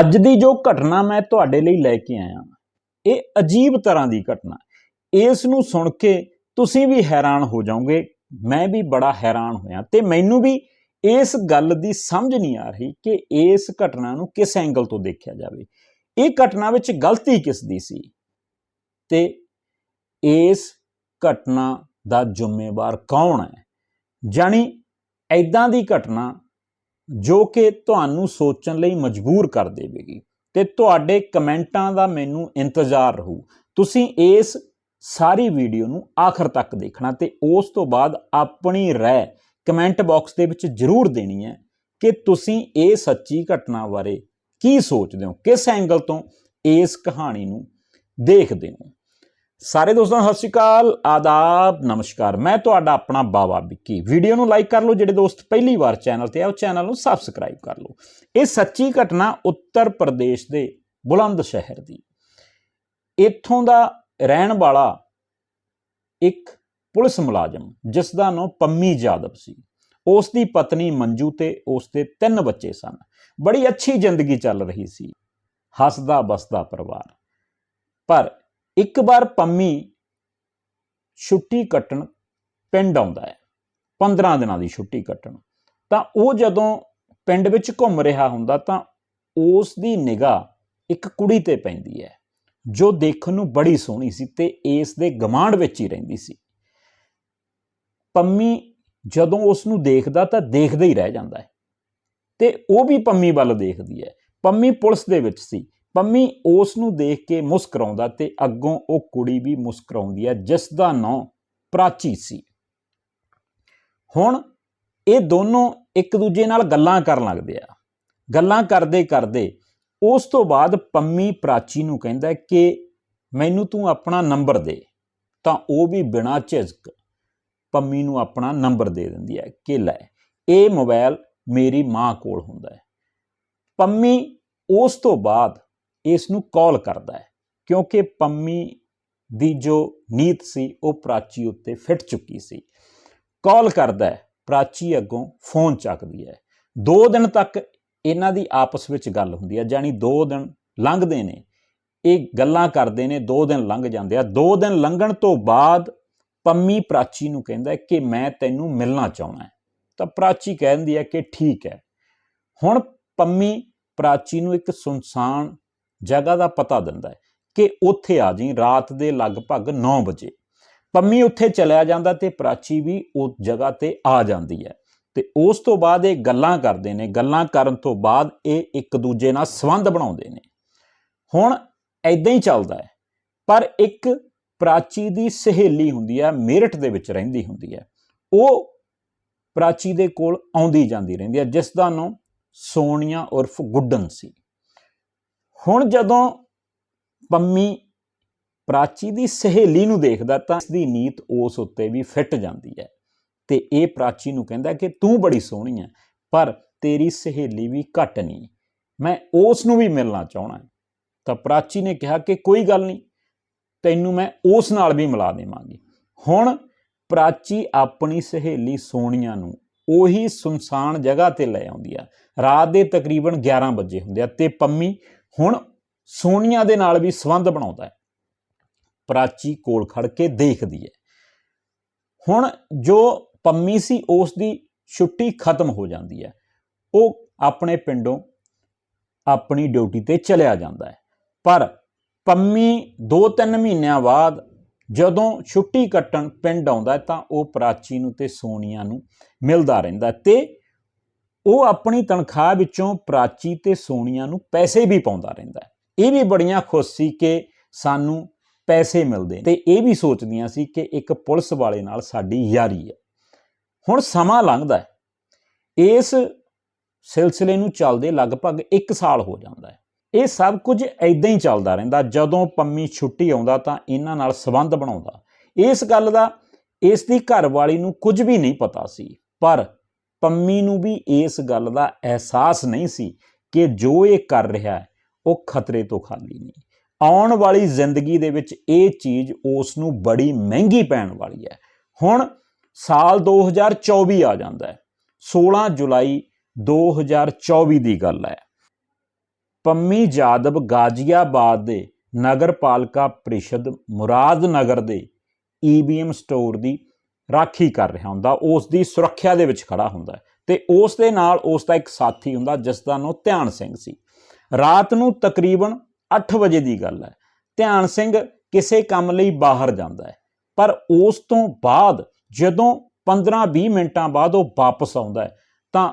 ਅੱਜ ਦੀ ਜੋ ਘਟਨਾ ਮੈਂ ਤੁਹਾਡੇ ਲਈ ਲੈ ਕੇ ਆਇਆ, ਇਹ ਅਜੀਬ ਤਰ੍ਹਾਂ ਦੀ ਘਟਨਾ ਇਸ ਨੂੰ ਸੁਣ ਕੇ ਤੁਸੀਂ ਵੀ ਹੈਰਾਨ ਹੋ ਜਾਓਗੇ, ਮੈਂ ਵੀ ਬੜਾ ਹੈਰਾਨ ਹੋਇਆ ਤੇ ਮੈਨੂੰ ਵੀ ਇਸ ਗੱਲ ਦੀ ਸਮਝ ਨਹੀਂ ਆ ਰਹੀ ਕਿ ਇਸ ਘਟਨਾ ਨੂੰ ਕਿਸ ਐਂਗਲ ਤੋਂ ਦੇਖਿਆ ਜਾਵੇ। ਇਹ ਘਟਨਾ ਵਿੱਚ ਗਲਤੀ ਕਿਸ ਦੀ ਸੀ? ਤੇ ਇਸ ਘਟਨਾ ਦਾ ਜ਼ਿੰਮੇਵਾਰ ਕੌਣ ਹੈ? ਜਾਣੀ ਐਦਾਂ ਦੀ ਘਟਨਾ ਜੋ ਕਿ ਤੁਹਾਨੂੰ ਸੋਚਣ ਲਈ ਮਜਬੂਰ ਕਰ ਦੇਵੇਗੀ। ਤੇ ਤੁਹਾਡੇ ਕਮੈਂਟਾਂ ਦਾ ਮੈਨੂੰ ਇੰਤਜ਼ਾਰ ਰਹੂ। ਤੁਸੀਂ ਇਸ ਸਾਰੀ ਵੀਡੀਓ ਨੂੰ ਆਖਰ ਤੱਕ ਦੇਖਣਾ ਤੇ ਉਸ ਤੋਂ ਬਾਅਦ ਆਪਣੀ ਰਾਏ ਕਮੈਂਟ ਬਾਕਸ ਦੇ ਵਿੱਚ ਜ਼ਰੂਰ ਦੇਣੀ ਹੈ ਕਿ ਤੁਸੀਂ ਇਹ ਸੱਚੀ ਘਟਨਾ ਬਾਰੇ ਕੀ ਸੋਚਦੇ ਹੋ, ਕਿਸ ਐਂਗਲ ਤੋਂ ਇਸ ਕਹਾਣੀ ਨੂੰ ਦੇਖਦੇ ਹੋ। ਸਾਰੇ ਦੋਸਤਾਂ, ਸਤਿ ਸ਼੍ਰੀ ਅਕਾਲ, ਆਦਾਬ, ਨਮਸਕਾਰ। ਮੈਂ ਤੁਹਾਡਾ ਆਪਣਾ ਬਾਵਾ ਵਿੱਕੀ। ਵੀਡੀਓ ਨੂੰ ਲਾਈਕ ਕਰ ਲਓ, ਜਿਹੜੇ ਦੋਸਤ ਪਹਿਲੀ ਵਾਰ ਚੈਨਲ ਤੇ ਆ, ਉਹ ਚੈਨਲ ਨੂੰ ਸਬਸਕ੍ਰਾਈਬ ਕਰ ਲਓ। ਇਹ ਸੱਚੀ ਘਟਨਾ ਉੱਤਰ ਪ੍ਰਦੇਸ਼ ਦੇ ਬੁਲੰਦ ਸ਼ਹਿਰ ਦੀ। ਇੱਥੋਂ ਦਾ ਰਹਿਣ ਵਾਲਾ ਇੱਕ ਪੁਲਿਸ ਮੁਲਾਜ਼ਮ, ਜਿਸ ਦਾ ਨਾਮ ਪੰਮੀ ਜਾਦਵ ਸੀ। ਉਸ ਦੀ ਪਤਨੀ ਮੰਜੂ ਤੇ ਉਸ ਦੇ ਤਿੰਨ ਬੱਚੇ ਸਨ। ਬੜੀ ਅੱਛੀ ਜ਼ਿੰਦਗੀ ਚੱਲ ਰਹੀ ਸੀ। ਹੱਸਦਾ ਬਸਦਾ ਪਰਿਵਾਰ। ਪਰ ਇੱਕ ਵਾਰ ਪੰਮੀ ਛੁੱਟੀ ਕੱਟਣ ਪਿੰਡ ਆਉਂਦਾ ਹੈ 15 ਦਿਨਾਂ ਦੀ ਛੁੱਟੀ ਕੱਟਣ। ਤਾਂ ਉਹ ਜਦੋਂ ਪਿੰਡ ਵਿੱਚ ਘੁੰਮ ਰਿਹਾ ਹੁੰਦਾ ਤਾਂ ਉਸ ਦੀ ਨਿਗਾਹ ਇੱਕ ਕੁੜੀ ਤੇ ਪੈਂਦੀ ਹੈ, ਜੋ ਦੇਖਣ ਨੂੰ ਬੜੀ ਸੋਹਣੀ ਸੀ ਤੇ ਇਸ ਦੇ ਗਮਾਂਡ ਵਿੱਚ ਹੀ ਰਹਿੰਦੀ ਸੀ। ਪੰਮੀ ਜਦੋਂ ਉਸ ਨੂੰ ਦੇਖਦਾ ਤਾਂ ਦੇਖਦਾ ਹੀ ਰਹਿ ਜਾਂਦਾ ਹੈ ਤੇ ਉਹ ਵੀ ਪੰਮੀ ਵੱਲ ਦੇਖਦੀ ਹੈ। ਪੰਮੀ ਪੁਲਿਸ ਦੇ ਵਿੱਚ ਸੀ ਪੰਮੀ ਉਸ ਨੂੰ ਦੇਖ ਕੇ ਮੁਸਕਰਾਉਂਦਾ ਤੇ ਅੱਗੋਂ ਉਹ ਕੁੜੀ ਵੀ ਮੁਸਕਰਾਉਂਦੀ ਹੈ, ਜਿਸ ਦਾ ਨਾਂ ਪ੍ਰਾਚੀ ਸੀ। ਹੁਣ ਇਹ ਦੋਨੋਂ ਇੱਕ ਦੂਜੇ ਨਾਲ ਗੱਲਾਂ ਕਰਨ ਲੱਗਦੇ ਆ। ਗੱਲਾਂ ਕਰਦੇ ਕਰਦੇ ਉਸ ਤੋਂ ਬਾਅਦ ਪੰਮੀ ਪ੍ਰਾਚੀ ਨੂੰ ਕਹਿੰਦਾ ਕਿ ਮੈਨੂੰ ਤੂੰ ਆਪਣਾ ਨੰਬਰ ਦੇ, ਤਾਂ ਉਹ ਵੀ ਬਿਨਾਂ ਝਿਜਕ ਪੰਮੀ ਨੂੰ ਆਪਣਾ ਨੰਬਰ ਦੇ ਦਿੰਦੀ ਹੈ ਕਿ ਲੈ, ਇਹ ਮੋਬਾਈਲ ਮੇਰੀ ਮਾਂ ਕੋਲ ਹੁੰਦਾ ਹੈ। ਪੰਮੀ ਉਸ ਤੋਂ ਬਾਅਦ ਇਸ ਨੂੰ ਕਾਲ ਕਰਦਾ ਹੈ, ਕਿਉਂਕਿ ਪੰਮੀ ਦੀ ਜੋ ਨੀਤ ਸੀ, ਉਹ ਪ੍ਰਾਚੀ ਉੱਤੇ ਫਿੱਟ ਚੁੱਕੀ ਸੀ। ਕਾਲ ਕਰਦਾ ਹੈ, ਪ੍ਰਾਚੀ ਅੱਗੋਂ ਫੋਨ ਚੱਕਦੀ ਹੈ। 2 ਦਿਨ ਤੱਕ ਇਹਨਾਂ ਦੀ ਆਪਸ ਵਿੱਚ ਗੱਲ ਹੁੰਦੀ ਹੈ ਜਾਨੀ 2 ਦਿਨ ਲੰਘਦੇ ਨੇ। ਇਹ ਗੱਲਾਂ ਕਰਦੇ ਨੇ 2 ਦਿਨ ਲੰਘ ਜਾਂਦੇ ਆ। 2 ਦਿਨ ਲੰਘਣ ਤੋਂ ਬਾਅਦ ਪੰਮੀ ਪ੍ਰਾਚੀ ਨੂੰ ਕਹਿੰਦਾ ਕਿ ਮੈਂ ਤੈਨੂੰ ਮਿਲਣਾ ਚਾਹੁੰਦਾ ਤਾਂ ਪ੍ਰਾਚੀ ਕਹਿੰਦੀ ਹੈ ਕਿ ਠੀਕ ਹੈ। ਹੁਣ ਪੰਮੀ ਪ੍ਰਾਚੀ ਨੂੰ ਇੱਕ ਸੁਨਸਾਨ ਜਗ੍ਹਾ ਦਾ ਪਤਾ ਦਿੰਦਾ ਹੈ ਕਿ ਉੱਥੇ ਆ ਜੀ ਰਾਤ ਦੇ ਲਗਭਗ 9 ਵਜੇ। ਪੰਮੀ ਉੱਥੇ ਚਲਿਆ ਜਾਂਦਾ ਤੇ ਪ੍ਰਾਚੀ ਵੀ ਉਹ ਜਗ੍ਹਾ ਤੇ ਆ ਜਾਂਦੀ ਹੈ। ਤੇ ਉਸ ਤੋਂ ਬਾਅਦ ਇਹ ਗੱਲਾਂ ਕਰਦੇ ਨੇ। ਗੱਲਾਂ ਕਰਨ ਤੋਂ ਬਾਅਦ ਇਹ ਇੱਕ ਦੂਜੇ ਨਾਲ ਸੰਬੰਧ ਬਣਾਉਂਦੇ ਨੇ। ਹੁਣ ਐਦਾਂ ਹੀ ਚੱਲਦਾ ਹੈ। ਪਰ ਇੱਕ ਪ੍ਰਾਚੀ ਦੀ ਸਹੇਲੀ ਹੁੰਦੀ ਹੈ, ਮੇਰਠ ਦੇ ਵਿੱਚ ਰਹਿੰਦੀ ਹੁੰਦੀ ਹੈ। ਉਹ ਪ੍ਰਾਚੀ ਦੇ ਕੋਲ ਆਉਂਦੀ ਜਾਂਦੀ ਰਹਿੰਦੀ ਹੈ, ਜਿਸ ਦਾ ਨਾਮ ਸੋਨੀਆ ਉਰਫ ਗੁੱਡਨ ਸੀ। ਹੁਣ ਜਦੋਂ ਪੰਮੀ ਪ੍ਰਾਚੀ ਦੀ ਸਹੇਲੀ ਨੂੰ ਦੇਖਦਾ ਤਾਂ ਇਸ ਦੀ ਨੀਤ ਉਸ ਉੱਤੇ ਵੀ ਫਿੱਟ ਜਾਂਦੀ ਹੈ ਤੇ ਇਹ ਪ੍ਰਾਚੀ ਨੂੰ ਕਹਿੰਦਾ ਕਿ ਤੂੰ ਬੜੀ ਸੋਹਣੀ ਹੈ, ਪਰ ਤੇਰੀ ਸਹੇਲੀ ਵੀ ਘੱਟ ਨਹੀਂ। ਮੈਂ ਉਸ ਨੂੰ ਵੀ ਮਿਲਣਾ ਚਾਹਣਾ ਤਾਂ ਪ੍ਰਾਚੀ ਨੇ ਕਿਹਾ ਕਿ ਕੋਈ ਗੱਲ ਨਹੀਂ, ਤੈਨੂੰ ਮੈਂ ਉਸ ਨਾਲ ਵੀ ਮਿਲਾ ਦੇਵਾਂਗੀ। ਹੁਣ ਪ੍ਰਾਚੀ ਆਪਣੀ ਸਹੇਲੀ ਸੋਨੀਆ ਨੂੰ ਉਹੀ ਸੁਨਸਾਨ ਜਗ੍ਹਾ ਤੇ ਲੈ ਆਉਂਦੀ ਆ। ਰਾਤ ਦੇ ਤਕਰੀਬਨ 11 ਵਜੇ ਹੁੰਦੇ ਆ ਤੇ ਪੰਮੀ ਹੁਣ ਸੋਨੀਆ ਦੇ ਨਾਲ ਵੀ ਸੰਬੰਧ ਬਣਾਉਂਦਾ ਹੈ। ਪ੍ਰਾਚੀ ਕੋਲ ਖੜ ਕੇ ਦੇਖਦੀ ਹੈ। ਹੁਣ ਜੋ ਪੰਮੀ ਸੀ, ਉਸ ਦੀ ਛੁੱਟੀ ਖਤਮ ਹੋ ਜਾਂਦੀ ਹੈ। ਉਹ ਆਪਣੇ ਪਿੰਡੋਂ ਆਪਣੀ ਡਿਊਟੀ ਤੇ ਚਲਿਆ ਜਾਂਦਾ ਹੈ। ਪਰ ਪੰਮੀ 2-3 ਮਹੀਨਿਆਂ ਬਾਅਦ ਜਦੋਂ ਛੁੱਟੀ ਕੱਟਣ ਪਿੰਡ ਆਉਂਦਾ ਤਾਂ ਉਹ ਪ੍ਰਾਚੀ ਨੂੰ ਤੇ ਸੋਨੀਆ ਨੂੰ ਮਿਲਦਾ ਰਹਿੰਦਾ ਤੇ ਉਹ ਆਪਣੀ ਤਨਖਾਹ ਵਿੱਚੋਂ ਪ੍ਰਾਚੀ ਤੇ ਸੋਨੀਆ ਨੂੰ ਪੈਸੇ ਵੀ ਪਾਉਂਦਾ ਰਹਿੰਦਾ ਇਹ ਵੀ ਬੜੀਆਂ ਖੁਸ਼ ਸੀ ਕਿ ਸਾਨੂੰ ਪੈਸੇ ਮਿਲਦੇ ਤੇ ਇਹ ਵੀ ਸੋਚਦੀਆਂ ਸੀ ਕਿ ਇੱਕ ਪੁਲਿਸ ਵਾਲੇ ਨਾਲ ਸਾਡੀ ਯਾਰੀ ਹੈ। ਹੁਣ ਸਮਾਂ ਲੰਘਦਾ ਹੈ। ਇਸ ਸਿਲਸਿਲੇ ਨੂੰ ਚੱਲਦੇ ਲਗਭਗ 1 ਸਾਲ ਹੋ ਜਾਂਦਾ ਹੈ। ਇਹ ਸਭ ਕੁਝ ਐਦਾਂ ਹੀ ਚੱਲਦਾ ਰਹਿੰਦਾ। ਜਦੋਂ ਪੰਮੀ ਛੁੱਟੀ ਆਉਂਦਾ ਤਾਂ ਇਹਨਾਂ ਨਾਲ ਸਬੰਧ ਬਣਾਉਂਦਾ। ਇਸ ਗੱਲ ਦਾ ਇਸ ਦੀ ਘਰਵਾਲੀ ਨੂੰ ਕੁਝ ਵੀ ਨਹੀਂ ਪਤਾ ਸੀ। ਪਰ ਪੰਮੀ ਨੂੰ ਵੀ ਇਸ ਗੱਲ ਦਾ ਅਹਿਸਾਸ ਨਹੀਂ ਸੀ ਕਿ ਜੋ ਇਹ ਕਰ ਰਿਹਾ ਹੈ, ਉਹ ਖਤਰੇ ਤੋਂ ਖਾਲੀ ਨਹੀਂ। ਆਉਣ ਵਾਲੀ ਜ਼ਿੰਦਗੀ ਦੇ ਵਿੱਚ ਇਹ ਚੀਜ਼ ਉਸ ਨੂੰ ਬੜੀ ਮਹਿੰਗੀ ਪੈਣ ਵਾਲੀ ਹੈ। ਹੁਣ ਸਾਲ 2024 ਆ ਜਾਂਦਾ ਹੈ। 16 ਜੁਲਾਈ 2024 ਦੀ ਗੱਲ ਹੈ। ਪੰਮੀ ਜਾਦਵ ਗਾਜ਼ੀਆਬਾਦ ਦੇ ਨਗਰਪਾਲਿਕਾ ਪ੍ਰੀਸ਼ਦ ਮੁਰਾਦ ਨਗਰ ਦੇ ਈਵੀਐਮ ਸਟੋਰ ਦੀ ਰਾਖੀ ਕਰ ਰਿਹਾ ਹੁੰਦਾ ਉਸ ਦੀ ਸੁਰੱਖਿਆ ਦੇ ਵਿੱਚ ਖੜਾ ਹੁੰਦਾ ਹੈ। ਤੇ ਉਸ ਦੇ ਨਾਲ ਉਸ ਦਾ ਇੱਕ ਸਾਥੀ ਹੁੰਦਾ, ਜਿਸ ਦਾ ਨਾਮ ਧਿਆਨ ਸਿੰਘ ਸੀ। ਰਾਤ ਨੂੰ ਤਕਰੀਬਨ 8 ਵਜੇ ਦੀ ਗੱਲ ਹੈ। ਧਿਆਨ ਸਿੰਘ ਕਿਸੇ ਕੰਮ ਲਈ ਬਾਹਰ ਜਾਂਦਾ ਹੈ, ਪਰ ਉਸ ਤੋਂ ਬਾਅਦ ਜਦੋਂ 15-20 ਮਿੰਟਾਂ ਬਾਅਦ ਉਹ ਵਾਪਸ ਆਉਂਦਾ ਹੈ, ਤਾਂ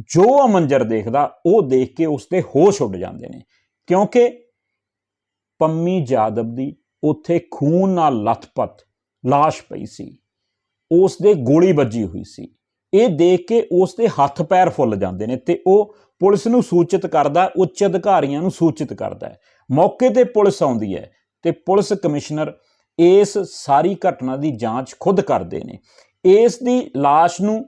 ਜੋ ਉਹ ਮੰਜ਼ਰ ਦੇਖਦਾ, ਉਹ ਦੇਖ ਕੇ ਉਸਦੇ ਹੋਸ਼ ਉੱਡ ਜਾਂਦੇ ਨੇ। ਕਿਉਂਕਿ ਪੰਮੀ ਜਾਦਵ ਦੀ ਉੱਥੇ ਖੂਨ ਨਾਲ ਲਥਪਥ, ਲਾਸ਼ ਪਈ ਸੀ। ਉਸ ਦੇ ਗੋਲੀ ਵੱਜੀ ਹੋਈ ਸੀ। ਇਹ ਦੇਖ ਕੇ ਉਸ ਦੇ ਹੱਥ ਪੈਰ ਫੁੱਲ ਜਾਂਦੇ ਨੇ ਤੇ ਉਹ ਪੁਲਿਸ ਨੂੰ ਸੂਚਿਤ ਕਰਦਾ, ਉੱਚ ਅਧਿਕਾਰੀਆਂ ਨੂੰ ਸੂਚਿਤ ਕਰਦਾ ਹੈ। ਮੌਕੇ ਤੇ ਪੁਲਿਸ ਆਉਂਦੀ ਹੈ ਤੇ ਪੁਲਿਸ ਕਮਿਸ਼ਨਰ ਇਸ ਸਾਰੀ ਘਟਨਾ ਦੀ ਜਾਂਚ ਖੁਦ ਕਰਦੇ ਨੇ। ਇਸ ਦੀ ਲਾਸ਼ ਨੂੰ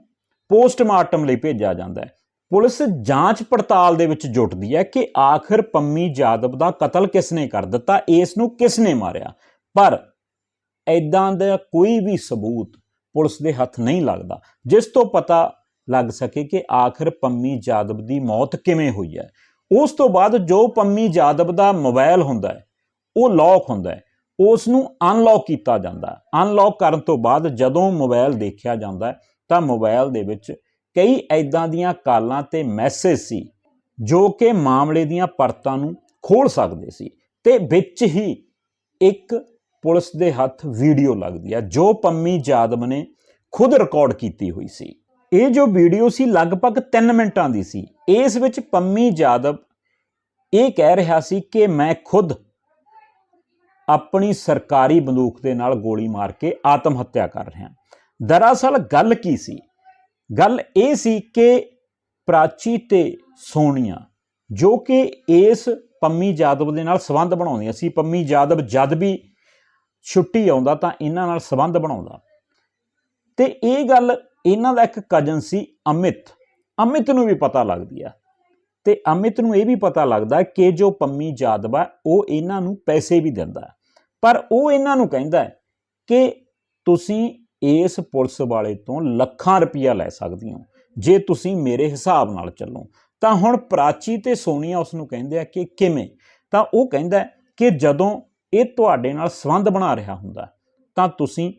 ਪੋਸਟਮਾਰਟਮ ਲਈ ਭੇਜਿਆ ਜਾਂਦਾ ਹੈ। ਪੁਲਿਸ ਜਾਂਚ ਪੜਤਾਲ ਦੇ ਵਿੱਚ ਜੁਟਦੀ ਹੈ ਕਿ ਆਖਰ ਪੰਮੀ ਜਾਦਵ ਦਾ ਕਤਲ ਕਿਸ ਨੇ ਕਰ ਦਿੱਤਾ, ਇਸ ਨੂੰ ਕਿਸ ਨੇ ਮਾਰਿਆ? ਪਰ ਐਦਾਂ ਦਾ ਕੋਈ ਵੀ ਸਬੂਤ ਪੁਲਿਸ ਦੇ ਹੱਥ ਨਹੀਂ ਲੱਗਦਾ। ਜਿਸ ਤੋਂ ਪਤਾ ਲੱਗ ਸਕੇ ਕਿ ਆਖਰ ਪੰਮੀ ਜਾਦਵ ਦੀ ਮੌਤ ਕਿਵੇਂ ਹੋਈ ਹੈ। ਉਸ ਤੋਂ ਬਾਅਦ ਜੋ ਪੰਮੀ ਜਾਦਵ ਦਾ ਮੋਬਾਈਲ ਹੁੰਦਾ ਹੈ, ਉਹ ਲੌਕ ਹੁੰਦਾ ਹੈ। ਉਸ ਨੂੰ ਅਨਲੌਕ ਕੀਤਾ ਜਾਂਦਾ ਹੈ। ਅਨਲੌਕ ਕਰਨ ਤੋਂ ਬਾਅਦ ਜਦੋਂ ਮੋਬਾਈਲ ਦੇਖਿਆ ਜਾਂਦਾ ਤਾਂ ਮੋਬਾਈਲ ਦੇ ਵਿੱਚ ਕਈ ਐਦਾਂ ਦੀਆਂ ਕਾਲਾਂ ਤੇ ਮੈਸੇਜ ਸੀ, ਜੋ ਕਿ ਮਾਮਲੇ ਦੀਆਂ ਪਰਤਾਂ ਨੂੰ ਖੋਲ ਸਕਦੇ ਸੀ। ਤੇ ਵਿੱਚ ਹੀ ਇੱਕ ਪੁਲਿਸ ਦੇ ਹੱਥ ਵੀਡੀਓ ਲੱਗਦੀ ਹੈ ਜੋ ਪੰਮੀ ਜਾਦਵ ਨੇ ਖੁਦ ਰਿਕਾਰਡ ਕੀਤੀ ਹੋਈ ਸੀ। ਇਹ ਜੋ ਵੀਡੀਓ ਸੀ ਲਗਭਗ 3 ਮਿੰਟਾਂ ਦੀ ਸੀ। ਇਸ ਵਿੱਚ ਪੰਮੀ ਜਾਦਵ ਇਹ ਕਹਿ ਰਿਹਾ ਸੀ ਕਿ ਮੈਂ ਖੁਦ ਆਪਣੀ ਸਰਕਾਰੀ ਬੰਦੂਕ ਦੇ ਨਾਲ ਗੋਲੀ ਮਾਰ ਕੇ ਆਤਮ ਹੱਤਿਆ ਕਰ ਰਿਹਾ ਦਰਅਸਲ ਗੱਲ ਕੀ ਸੀ? ਗੱਲ ਇਹ ਸੀ ਕਿ ਪ੍ਰਾਚੀ ਤੇ ਸੋਨੀਆ ਜੋ ਕਿ ਇਸ ਪੰਮੀ ਜਾਦਵ ਦੇ ਨਾਲ ਸੰਬੰਧ ਬਣਾਉਂਦੀਆਂ ਸੀ। ਪੰਮੀ ਜਾਦਵ ਜਦ ਵੀ ਛੁੱਟੀ ਆਉਂਦਾ ਤਾਂ ਇਹਨਾਂ ਨਾਲ ਸੰਬੰਧ ਬਣਾਉਂਦਾ। ਤੇ ਇਹ ਗੱਲ ਇਹਨਾਂ ਦਾ ਇੱਕ ਕਜ਼ਨ ਸੀ ਅਮਿਤ। ਅਮਿਤ ਨੂੰ ਵੀ ਪਤਾ ਲੱਗਦੀ ਆ। ਤੇ ਅਮਿਤ ਨੂੰ ਇਹ ਵੀ ਪਤਾ ਲੱਗਦਾ ਕਿ ਜੋ ਪੰਮੀ ਜਾਦਵ ਆ ਉਹ ਇਹਨਾਂ ਨੂੰ ਪੈਸੇ ਵੀ ਦਿੰਦਾ। ਪਰ ਉਹ ਇਹਨਾਂ ਨੂੰ ਕਹਿੰਦਾ ਕਿ ਤੁਸੀਂ ਇਸ ਪੁਲਿਸ ਵਾਲੇ ਤੋਂ ਲੱਖਾਂ ਰੁਪਈਆ ਲੈ ਸਕਦੇ ਹੋ। ਜੇ ਤੁਸੀਂ ਮੇਰੇ ਹਿਸਾਬ ਨਾਲ ਚੱਲੋ, ਤਾਂ ਹੁਣ ਪ੍ਰਾਚੀ ਤੇ ਸੋਨੀਆ ਉਸ ਨੂੰ ਕਹਿੰਦੇ ਆ ਕਿ ਕਿਵੇਂ? ਤਾਂ ਉਹ ਕਹਿੰਦਾ ਕਿ ਜਦੋਂ ਇਹ ਤੁਹਾਡੇ ਨਾਲ ਸੰਬੰਧ ਬਣਾ ਰਿਹਾ ਹੁੰਦਾ ਤਾਂ ਤੁਸੀਂ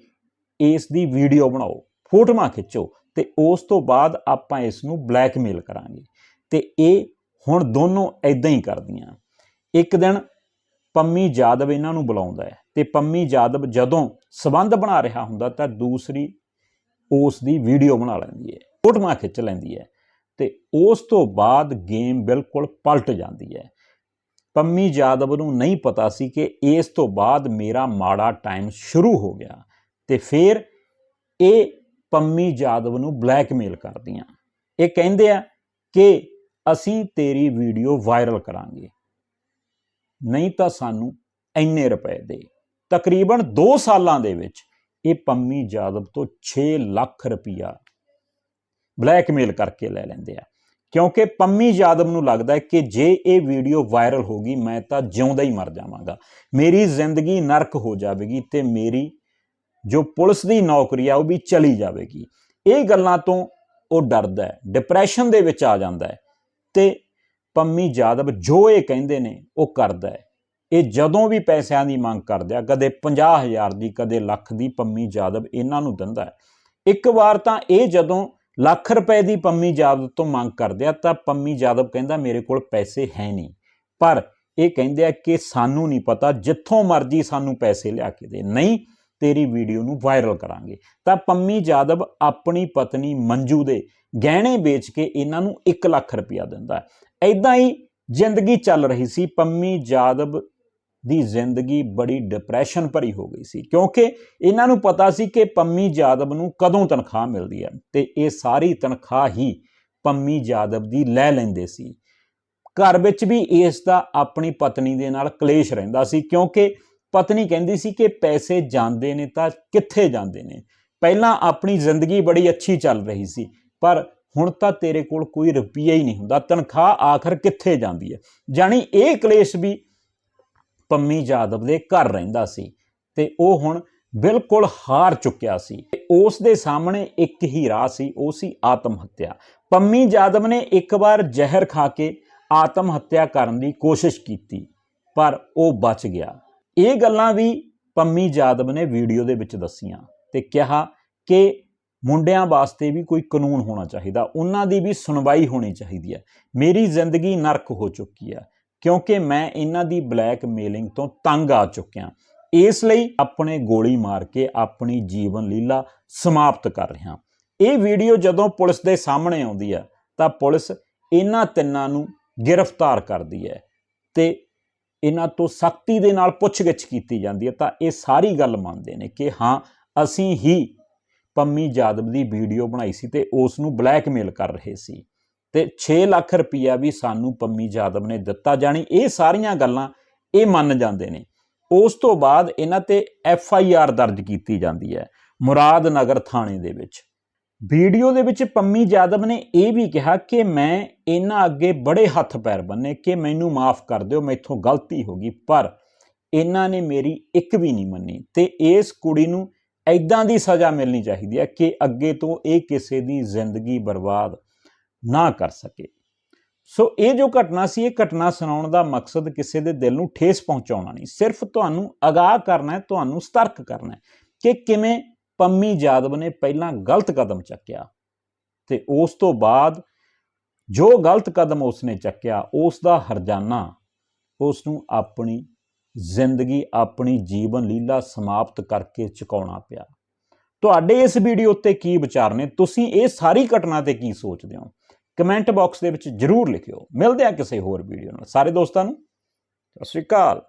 ਇਸ ਦੀ ਵੀਡੀਓ ਬਣਾਓ, ਫੋਟੋਆਂ ਖਿੱਚੋ ਤੇ ਉਸ ਤੋਂ ਬਾਅਦ ਆਪਾਂ ਇਸ ਨੂੰ ਬਲੈਕਮੇਲ ਕਰਾਂਗੇ। ਤੇ ਇਹ ਹੁਣ ਦੋਨੋਂ ਐਦਾਂ ਹੀ ਕਰਦੀਆਂ। ਇੱਕ ਦਿਨ ਪੰਮੀ ਜਾਦਵ ਇਹਨਾਂ ਨੂੰ ਬੁਲਾਉਂਦਾ ਹੈ ਤੇ ਪੰਮੀ ਜਾਦਵ ਜਦੋਂ ਸਬੰਧ ਬਣਾ ਰਿਹਾ ਹੁੰਦਾ ਤਾਂ ਦੂਸਰੀ ਉਸ ਦੀ ਵੀਡੀਓ ਬਣਾ ਲੈਂਦੀ ਹੈ, ਫੋਟੋਆਂ ਖਿੱਚ ਲੈਂਦੀ ਹੈ ਤੇ ਉਸ ਤੋਂ ਬਾਅਦ ਗੇਮ ਬਿਲਕੁਲ ਪਲਟ ਜਾਂਦੀ ਹੈ। ਪੰਮੀ ਯਾਦਵ ਨੂੰ ਨਹੀਂ ਪਤਾ ਸੀ ਕਿ ਇਸ ਤੋਂ ਬਾਅਦ ਮੇਰਾ ਮਾੜਾ ਟਾਈਮ ਸ਼ੁਰੂ ਹੋ ਗਿਆ ਤੇ ਫਿਰ ਇਹ ਪੰਮੀ ਯਾਦਵ ਨੂੰ ਬਲੈਕਮੇਲ ਕਰਦੀਆਂ। ਇਹ ਕਹਿੰਦੇ ਆ ਕਿ ਅਸੀਂ ਤੇਰੀ ਵੀਡੀਓ ਵਾਇਰਲ ਕਰਾਂਗੇ। ਨਹੀਂ ਤਾਂ ਸਾਨੂੰ ਇੰਨੇ ਰੁਪਏ ਦੇ। ਤਕਰੀਬਨ 2 ਸਾਲਾਂ ਦੇ ਵਿੱਚ ਇਹ ਪੰਮੀ ਯਾਦਵ ਤੋਂ 6 ਲੱਖ ਰੁਪਇਆ ਬਲੈਕਮੇਲ ਕਰਕੇ ਲੈ ਲੈਂਦੇ ਆ। ਕਿਉਂਕਿ ਪੰਮੀ ਯਾਦਵ ਨੂੰ ਲੱਗਦਾ ਹੈ ਕਿ ਜੇ ਇਹ ਵੀਡੀਓ ਵਾਇਰਲ ਹੋ ਗਈ, ਮੈਂ ਤਾਂ ਜਿਉਂਦਾ ਹੀ ਮਰ ਜਾਵਾਂਗਾ। ਮੇਰੀ ਜ਼ਿੰਦਗੀ ਨਰਕ ਹੋ ਜਾਵੇਗੀ ਤੇ ਮੇਰੀ ਜੋ ਪੁਲਿਸ ਦੀ ਨੌਕਰੀ ਆ, ਉਹ ਵੀ ਚਲੀ ਜਾਵੇਗੀ। ਇਹ ਗੱਲਾਂ ਤੋਂ ਉਹ ਡਰਦਾ ਹੈ ਡਿਪਰੈਸ਼ਨ ਦੇ ਵਿੱਚ ਆ ਜਾਂਦਾ ਹੈ ਤੇ ਪੰਮੀ ਯਾਦਵ ਜੋ ਇਹ ਕਹਿੰਦੇ ਨੇ, ਉਹ ਕਰਦਾ ਹੈ। ਇਹ ਜਦੋਂ ਵੀ ਪੈਸਿਆਂ ਦੀ ਮੰਗ ਕਰਦੇ ਆ, ਕਦੇ 50000 ਦੀ, ਕਦੇ ਲੱਖ ਦੀ, ਪੰਮੀ ਯਾਦਵ ਇਹਨਾਂ ਨੂੰ ਦਿੰਦਾ ਹੈ। ਇੱਕ ਵਾਰ ਤਾਂ ਇਹ ਜਦੋਂ ਲੱਖ ਰੁਪਏ ਦੀ ਪੰਮੀ ਜਾਦਵ ਤੋਂ ਮੰਗ ਕਰਦੇ ਆ, ਤਾਂ ਪੰਮੀ ਜਾਦਵ ਕਹਿੰਦਾ ਮੇਰੇ ਕੋਲ ਪੈਸੇ ਹੈ ਨਹੀਂ। ਪਰ ਇਹ ਕਹਿੰਦੇ ਆ ਕਿ ਸਾਨੂੰ ਨਹੀਂ ਪਤਾ, ਜਿੱਥੋਂ ਮਰਜ਼ੀ ਸਾਨੂੰ ਪੈਸੇ ਲਿਆ ਕੇ ਦੇ। ਨਹੀਂ, ਤੇਰੀ ਵੀਡੀਓ ਨੂੰ ਵਾਇਰਲ ਕਰਾਂਗੇ। ਤਾਂ ਪੰਮੀ ਜਾਦਵ ਆਪਣੀ ਪਤਨੀ ਮੰਜੂ ਦੇ ਗਹਿਣੇ ਵੇਚ ਕੇ ਇਹਨਾਂ ਨੂੰ 1 ਲੱਖ ਰੁਪਇਆ ਦਿੰਦਾ ਹੈ। ਐਦਾਂ ਹੀ ਜ਼ਿੰਦਗੀ ਚੱਲ ਰਹੀ ਸੀ, ਪੰਮੀ ਜਾਦਵ ਦੀ ਜ਼ਿੰਦਗੀ ਬੜੀ ਡਿਪਰੈਸ਼ਨ ਭਰੀ ਹੋ ਗਈ ਸੀ। ਕਿਉਂਕਿ ਇਹਨਾਂ ਨੂੰ ਪਤਾ ਸੀ ਕਿ ਪੰਮੀ ਜਾਦਵ ਨੂੰ ਕਦੋਂ ਤਨਖਾਹ ਮਿਲਦੀ ਹੈ ਤੇ ਇਹ ਸਾਰੀ ਤਨਖਾਹ ਹੀ ਪੰਮੀ ਜਾਦਵ ਦੀ ਲੈ ਲੈਂਦੇ ਸੀ। ਘਰ ਵਿੱਚ ਵੀ ਇਸ ਦਾ ਆਪਣੀ ਪਤਨੀ ਦੇ ਨਾਲ ਕਲੇਸ਼ ਰਹਿੰਦਾ ਸੀ ਕਿਉਂਕਿ ਪਤਨੀ ਕਹਿੰਦੀ ਸੀ ਕਿ ਪੈਸੇ ਜਾਂਦੇ ਨੇ ਤਾਂ ਕਿੱਥੇ ਜਾਂਦੇ ਨੇ। ਪਹਿਲਾਂ ਆਪਣੀ ਜ਼ਿੰਦਗੀ ਬੜੀ ਅੱਛੀ ਚੱਲ ਰਹੀ ਸੀ, ਪਰ ਹੁਣ ਤਾਂ ਤੇਰੇ ਕੋਲ ਕੋਈ ਰੁਪਈਆ ਹੀ ਨਹੀਂ ਹੁੰਦਾ। ਤਨਖਾਹ ਆਖਰ ਕਿੱਥੇ ਜਾਂਦੀ ਹੈ? ਜਾਣੀ ਇਹ ਕਲੇਸ਼ ਵੀ ਪੰਮੀ ਜਾਦਵ ਦੇ ਘਰ ਰਹਿੰਦਾ ਸੀ ਤੇ ਉਹ ਹੁਣ ਬਿਲਕੁਲ ਹਾਰ ਚੁੱਕਿਆ ਸੀ। ਉਸ ਦੇ ਸਾਹਮਣੇ ਇੱਕ ਹੀ ਰਾਹ ਸੀ, ਉਹ ਸੀ ਆਤਮ ਹੱਤਿਆ। ਪੰਮੀ ਜਾਦਵ ਨੇ ਇੱਕ ਵਾਰ ਜ਼ਹਿਰ ਖਾ ਕੇ ਆਤਮ ਹੱਤਿਆ ਕਰਨ ਦੀ ਕੋਸ਼ਿਸ਼ ਕੀਤੀ, ਪਰ ਉਹ ਬਚ ਗਿਆ। ਇਹ ਗੱਲਾਂ ਵੀ ਪੰਮੀ ਜਾਦਵ ਨੇ ਵੀਡੀਓ ਦੇ ਵਿੱਚ ਦੱਸੀਆਂ ਤੇ ਕਿਹਾ ਕਿ ਮੁੰਡਿਆਂ ਵਾਸਤੇ ਵੀ ਕੋਈ ਕਾਨੂੰਨ ਹੋਣਾ ਚਾਹੀਦਾ, ਉਹਨਾਂ ਦੀ ਵੀ ਸੁਣਵਾਈ ਹੋਣੀ ਚਾਹੀਦੀ ਹੈ। ਮੇਰੀ ਜ਼ਿੰਦਗੀ ਨਰਕ ਹੋ ਚੁੱਕੀ ਹੈ। ਕਿਉਂਕਿ ਮੈਂ ਇਹਨਾਂ ਦੀ ਬਲੈਕਮੇਲਿੰਗ ਤੋਂ ਤੰਗ ਆ ਚੁੱਕਿਆ। ਇਸ ਲਈ ਆਪਣੇ ਗੋਲੀ ਮਾਰ ਕੇ ਆਪਣੀ ਜੀਵਨ ਲੀਲਾ ਸਮਾਪਤ ਕਰ ਰਿਹਾ। ਇਹ ਵੀਡੀਓ ਜਦੋਂ ਪੁਲਿਸ ਦੇ ਸਾਹਮਣੇ ਆਉਂਦੀ ਹੈ, ਤਾਂ ਪੁਲਿਸ ਇਹਨਾਂ ਤਿੰਨਾਂ ਨੂੰ ਗ੍ਰਿਫਤਾਰ ਕਰਦੀ ਹੈ ਤੇ ਇਹਨਾਂ ਤੋਂ ਸਖਤੀ ਦੇ ਨਾਲ ਪੁੱਛਗਿੱਛ ਕੀਤੀ ਜਾਂਦੀ ਹੈ, ਤਾਂ ਇਹ ਸਾਰੀ ਗੱਲ ਮੰਨਦੇ ਨੇ ਕਿ ਹਾਂ, ਅਸੀਂ ਹੀ ਪੰਮੀ ਜਾਦਵ ਦੀ ਵੀਡੀਓ ਬਣਾਈ ਸੀ ਤੇ ਉਸ ਨੂੰ ਬਲੈਕਮੇਲ ਕਰ ਰਹੇ ਸੀ। ਤੇ 6 ਲੱਖ ਰੁਪਈਆ ਵੀ ਸਾਨੂੰ ਪੰਮੀ ਜਾਦਵ ਨੇ ਦਿੱਤਾ। ਜਾਣੀ ਇਹ ਸਾਰੀਆਂ ਗੱਲਾਂ ਇਹ ਮੰਨ ਜਾਂਦੇ ਨੇ। ਉਸ ਤੋਂ ਬਾਅਦ ਇਹਨਾਂ ਤੇ ਐਫ ਆਈ ਆਰ ਦਰਜ ਕੀਤੀ ਜਾਂਦੀ ਹੈ ਮੁਰਾਦ ਨਗਰ ਥਾਣੇ ਦੇ ਵਿੱਚ। ਵੀਡੀਓ ਦੇ ਵਿੱਚ ਪੰਮੀ ਜਾਦਵ ਨੇ ਇਹ ਵੀ ਕਿਹਾ ਕਿ ਮੈਂ ਇਹਨਾਂ ਅੱਗੇ ਬੜੇ ਹੱਥ ਪੈਰ ਬੰਨੇ ਕਿ ਮੈਨੂੰ ਮਾਫ ਕਰ ਦਿਓ, ਮੈਥੋਂ ਗਲਤੀ ਹੋ ਗਈ, ਪਰ ਇਹਨਾਂ ਨੇ ਮੇਰੀ ਇੱਕ ਵੀ ਨਹੀਂ ਮੰਨੀ ਤੇ ਇਸ ਕੁੜੀ ਨੂੰ ਐਦਾਂ ਦੀ ਸਜ਼ਾ ਮਿਲਣੀ ਚਾਹੀਦੀ ਹੈ ਕਿ ਅੱਗੇ ਤੋਂ ਇਹ ਕਿਸੇ ਦੀ ਜ਼ਿੰਦਗੀ ਬਰਬਾਦ ਨਾ ਕਰ ਸਕੇ। ਸੋ ਇਹ ਜੋ ਘਟਨਾ ਸੀ, ਇਹ ਘਟਨਾ ਸੁਣਾਉਣ ਦਾ ਮਕਸਦ ਕਿਸੇ ਦੇ ਦਿਲ ਨੂੰ ਠੇਸ ਪਹੁੰਚਾਉਣਾ ਨਹੀਂ। ਸਿਰਫ ਤੁਹਾਨੂੰ ਅਗਾਹ ਕਰਨਾ ਹੈ, ਤੁਹਾਨੂੰ ਸਤਰਕ ਕਰਨਾ ਹੈ ਕਿ ਕਿਵੇਂ ਪੰਮੀ ਜਾਦਵ ਨੇ ਪਹਿਲਾਂ ਗਲਤ ਕਦਮ ਚੱਕਿਆ ਤੇ ਉਸ ਤੋਂ ਬਾਅਦ ਜੋ ਗਲਤ ਕਦਮ ਉਸਨੇ ਚੱਕਿਆ, ਉਸ ਦਾ ਹਰਜਾਨਾ ਉਸ ਨੂੰ ਆਪਣੀ ਜ਼ਿੰਦਗੀ, ਆਪਣੀ ਜੀਵਨ ਲੀਲਾ ਸਮਾਪਤ ਕਰਕੇ ਚੁਕਾਉਣਾ ਪਿਆ। ਤੁਹਾਡੇ ਇਸ ਵੀਡੀਓ ਉੱਤੇ ਕੀ ਵਿਚਾਰ ਨੇ? ਤੁਸੀਂ ਇਹ ਸਾਰੀ ਘਟਨਾ ਤੇ ਕੀ ਸੋਚਦੇ ਹੋ? ਕਮੈਂਟ ਬਾਕਸ ਦੇ ਵਿੱਚ ਜਰੂਰ ਲਿਖਿਓ। ਮਿਲਦੇ ਹਾਂ ਕਿਸੇ ਹੋਰ ਵੀਡੀਓ ਨਾਲ। ਸਾਰੇ ਦੋਸਤਾਂ ਨੂੰ, ਸਤਿ ਸ਼੍ਰੀ ਅਕਾਲ।